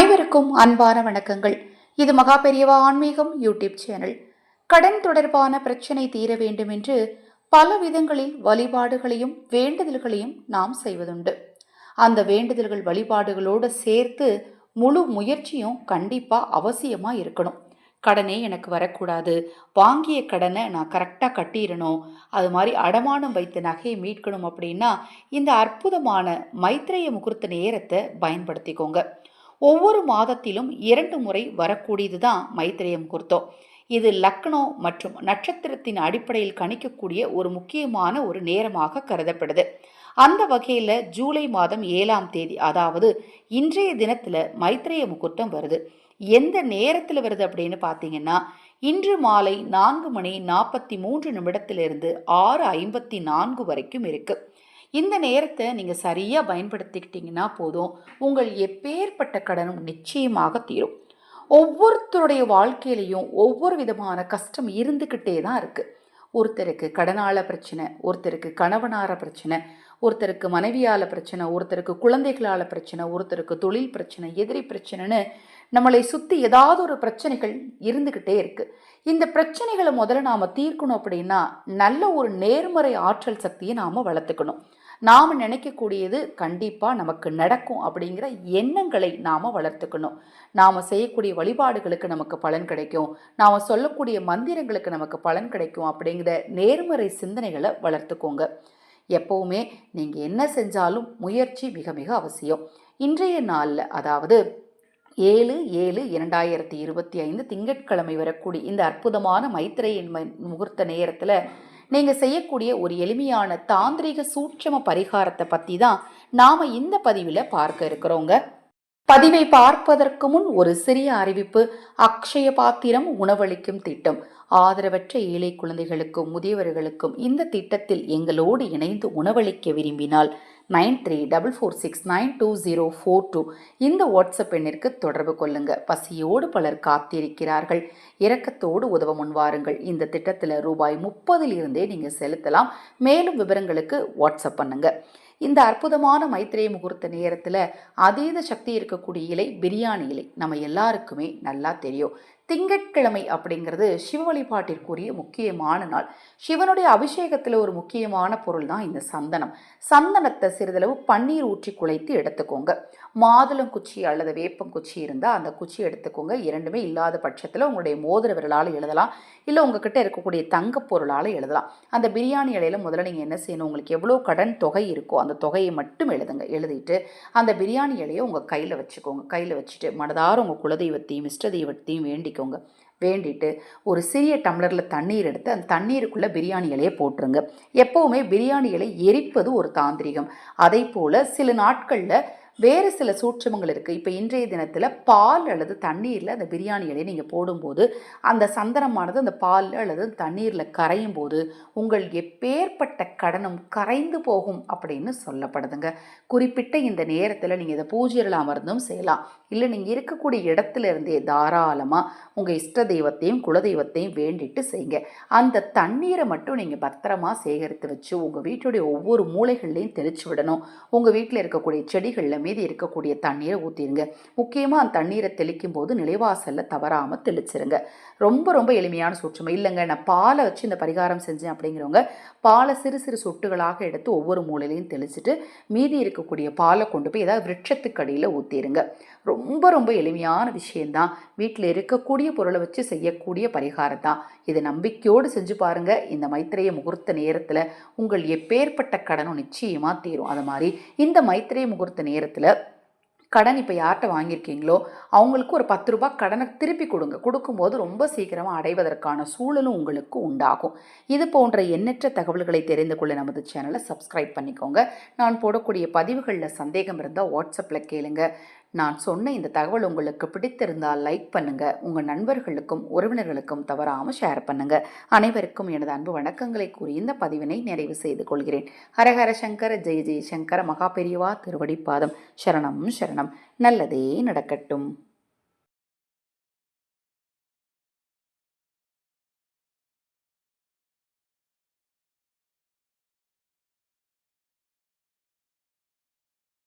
அனைவருக்கும் அன்பான வணக்கங்கள். இது மகா பெரியவா ஆன்மீகம் யூடியூப் சேனல். கடன் தொடர்பான பிரச்சனை தீர வேண்டும் என்று பல விதங்களில் வழிபாடுகளையும் வேண்டுதல்களையும் நாம் செய்வதுண்டு. அந்த வேண்டுதல்கள் வழிபாடுகளோடு சேர்த்து முழு முயற்சியும் கண்டிப்பாக அவசியமாக இருக்கணும். கடனே எனக்கு வரக்கூடாது. வாங்கிய கடனை நான் கரெக்டாக கட்டிடணும் அது மாதிரி அடமானம் வைத்த நகையை மீட்கணும் அப்படின்னா இந்த அற்புதமான மைத்ரேய முகூர்த்த நேரத்தை பயன்படுத்திக்கோங்க. ஒவ்வொரு மாதத்திலும் இரண்டு முறை வரக்கூடியது தான் மைத்திரேய முகூர்த்தம் இது லக்னோ மற்றும் நட்சத்திரத்தின் அடிப்படையில் கணிக்கக்கூடிய ஒரு முக்கியமான ஒரு நேரமாக கருதப்படுது. அந்த வகையில் ஜூலை மாதம் ஏழாம் தேதி அதாவது இன்றைய தினத்தில் மைத்திரேய முகூர்த்தம் வருது. எந்த நேரத்தில் வருது அப்படின்னு பார்த்தீங்கன்னா இன்று மாலை நான்கு மணி நாற்பத்தி மூன்று நிமிடத்திலிருந்து ஆறு ஐம்பத்தி நான்கு வரைக்கும் இருக்குது இந்த நேரத்தை நீங்கள் சரியாக பயன்படுத்திக்கிட்டிங்கன்னா போதும். உங்கள் எப்பேற்பட்ட கடனும் நிச்சயமாக தீரும். ஒவ்வொருத்தருடைய வாழ்க்கையிலையும் ஒவ்வொரு விதமான கஷ்டம் இருந்துக்கிட்டே தான் இருக்குது ஒருத்தருக்கு கடனால பிரச்சனை ஒருத்தருக்கு கணவனார பிரச்சனை ஒருத்தருக்கு மனைவியால் பிரச்சனை ஒருத்தருக்கு குழந்தைகளால் பிரச்சனை ஒருத்தருக்கு தொழில் பிரச்சனை எதிரி பிரச்சனைன்னு நம்மளை சுற்றி ஏதாவது ஒரு பிரச்சனைகள் இருந்துக்கிட்டே இருக்குது இந்த பிரச்சனைகளை முதல்ல நாம் தீர்க்கணும் அப்படின்னா நல்ல ஒரு நேர்மறை ஆற்றல் சக்தியை நாம் வளர்த்துக்கணும். நாம் நினைக்கக்கூடியது கண்டிப்பாக நமக்கு நடக்கும் அப்படிங்கிற எண்ணங்களை நாம் வளர்த்துக்கணும். நாம் செய்யக்கூடிய வழிபாடுகளுக்கு நமக்கு பலன் கிடைக்கும். நாம் சொல்லக்கூடிய மந்திரங்களுக்கு நமக்கு பலன் கிடைக்கும் அப்படிங்கிற நேர்மறை சிந்தனைகளை வளர்த்துக்கோங்க. எப்போவுமே நீங்கள் என்ன செஞ்சாலும் முயற்சி மிக மிக அவசியம். இன்றைய நாளில் அதாவது ஏழு ஏழு இரண்டாயிரத்தி இருபத்தி ஐந்து திங்கட்கிழமை வரக்கூடிய இந்த அற்புதமான மைத்திரையின் முகூர்த்த நேரத்தில் நீங்கள் செய்யக்கூடிய ஒரு எளிமையான தாந்திரிக சூட்சம பரிகாரத்தை பற்றி தான் நாம் இந்த பதிவில் பார்க்க இருக்கிறோங்க. பதிவை பார்ப்பதற்கு முன் ஒரு சிறிய அறிவிப்பு. அக்ஷய பாத்திரம் உணவளிக்கும் திட்டம். ஆதரவற்ற ஏழை குழந்தைகளுக்கும் முதியவர்களுக்கும் இந்த திட்டத்தில் எங்களோடு இணைந்து உணவளிக்க விரும்பினால் nine three double four six nine two zero four two இந்த வாட்ஸ்அப் எண்ணிற்கு தொடர்பு கொள்ளுங்க. பசியோடு பலர் காத்திருக்கிறார்கள். இரக்கத்தோடு உதவ முன்வாருங்கள் இந்த திட்டத்தில் ரூபாய் முப்பதில் இருந்தே நீங்கள் செலுத்தலாம். மேலும் விவரங்களுக்கு வாட்ஸ்அப் பண்ணுங்கள் இந்த அற்புதமான மைத்திரேய முகூர்த்த நேரத்தில் அதீத சக்தி இருக்கக்கூடிய இலை பிரியாணி இலை நம்ம எல்லாருக்குமே நல்லா தெரியும். திங்கட்கிழமை அப்படிங்கிறது சிவ வழிபாட்டிற்குரிய முக்கியமான நாள். சிவனுடைய அபிஷேகத்தில் ஒரு முக்கியமான பொருள் தான் இந்த சந்தனம். சந்தனத்தை சிறிதளவு பன்னீர் ஊற்றி குலைத்து எடுத்துக்கோங்க. மாதுளம் குச்சி அல்லது வேப்பங்குச்சி இருந்தால் அந்த குச்சி எடுத்துக்கோங்க. இரண்டுமே இல்லாத பட்சத்தில் உங்களுடைய மோதிர விரலால் எழுதலாம். இல்லை உங்ககிட்ட இருக்கக்கூடிய தங்க பொருளால் எழுதலாம். அந்த பிரியாணி இலையில முதல்ல நீங்கள் என்ன செய்யணும்? உங்களுக்கு எவ்வளோ கடன் தொகை இருக்கோ அந்த தொகையை மட்டும் எழுதுங்க. எழுதிட்டு அந்த பிரியாணி இலையை உங்கள் கையில் வச்சுக்கோங்க. கையில் வச்சுட்டு மனதார உங்கள் குலதெய்வத்தையும் இஷ்ட தெய்வத்தையும் வேண்டிக்கோங்க வேண்டிட்டு ஒரு சிறிய டம்ளரில் தண்ணீர் எடுத்து அந்த தண்ணீருக்குள்ளே பிரியாணி இலையை போட்டுருங்க. எப்போவுமே பிரியாணி இலை எரிப்பது ஒரு தாந்திரிகம். அதே போல் சில நாட்களில் வேறு சில சூட்சமங்கள் இருக்குது இப்போ இன்றைய தினத்தில் பால் அல்லது தண்ணீரில் அந்த பிரியாணி இலையை நீங்கள் போடும்போது அந்த சந்தனமானது அந்த பால் அல்லது தண்ணீரில் கரையும் போது உங்கள் எப்பேற்பட்ட கடனும் கரைந்து போகும் அப்படின்னு சொல்லப்படுதுங்க. குறிப்பிட்ட இந்த நேரத்தில் நீங்கள் இதை பூஜையில் அமர்ந்தும் செய்யலாம். இல்லை நீங்கள் இருக்கக்கூடிய இடத்துல இருந்தே தாராளமாக உங்கள் இஷ்ட தெய்வத்தையும் குலதெய்வத்தையும் வேண்டிட்டு செய்யுங்க. அந்த தண்ணீரை மட்டும் நீங்கள் பத்திரமா சேகரித்து வச்சு உங்கள் வீட்டுடைய ஒவ்வொரு மூளைகள்லையும் தெளிச்சு விடணும். உங்கள் வீட்டில் இருக்கக்கூடிய செடிகளில் மீதி இருக்கக்கூடிய தண்ணீரை ஊற்றிடுங்க முக்கியமாக அந்த தண்ணீரை தெளிக்கும் போது நிலைவாசலில் தவறாமல் தெளிச்சிருங்க. ரொம்ப ரொம்ப எளிமையான சூட்சம். இல்லைங்க நான் பாலை வச்சு இந்த பரிகாரம் செஞ்சேன் அப்படிங்கிறவங்க பாலை சிறு சிறு சொட்டுகளாக எடுத்து ஒவ்வொரு மூலையிலையும் தெளிச்சுட்டு மீதி இருக்கக்கூடிய பாலை கொண்டு போய் ஏதாவது விருட்சத்துக்கடியில் ஊற்றிடுங்க ரொம்ப ரொம்ப எளிமையான விஷயந்தான் வீட்டில் இருக்கக்கூடிய பொருளை வச்சு செய்யக்கூடிய பரிகாரம் தான். இதை நம்பிக்கையோடு செஞ்சு பாருங்கள் இந்த மைத்திரைய முகூர்த்த நேரத்தில் உங்கள் எப்பேற்பட்ட கடனும் நிச்சயமாக தீரும். அது மாதிரி இந்த மைத்திரைய முகூர்த்த நேரத்தில் கடன் இப்போ யார்கிட்ட வாங்கியிருக்கீங்களோ அவங்களுக்கு ஒரு பத்து ரூபாய் கடனை திருப்பி கொடுங்க. கொடுக்கும்போது ரொம்ப சீக்கிரமாக அடைவதற்கான சூழலும் உங்களுக்கு உண்டாகும். இது போன்ற எண்ணற்ற தகவல்களை தெரிந்து கொள்ள நமது சேனலை சப்ஸ்கிரைப் பண்ணிக்கோங்க. நான் போடக்கூடிய பதிவுகளில் சந்தேகம் இருந்தால் வாட்ஸ்அப்பில் கேளுங்கள் நான் சொன்ன இந்த தகவல் உங்களுக்கு பிடித்திருந்தால் லைக் பண்ணுங்கள் உங்கள் நண்பர்களுக்கும் உறவினர்களுக்கும் தவறாமல் ஷேர் பண்ணுங்கள் அனைவருக்கும் எனது அன்பு வணக்கங்களை கூறி இந்த பதிவினை நிறைவு செய்து கொள்கிறேன். ஹரஹர சங்கர ஜெய ஜெய சங்கர மகாபெரியவா திருவடிப்பாதம். சரணம் சரணம். நல்லதே நடக்கட்டும்.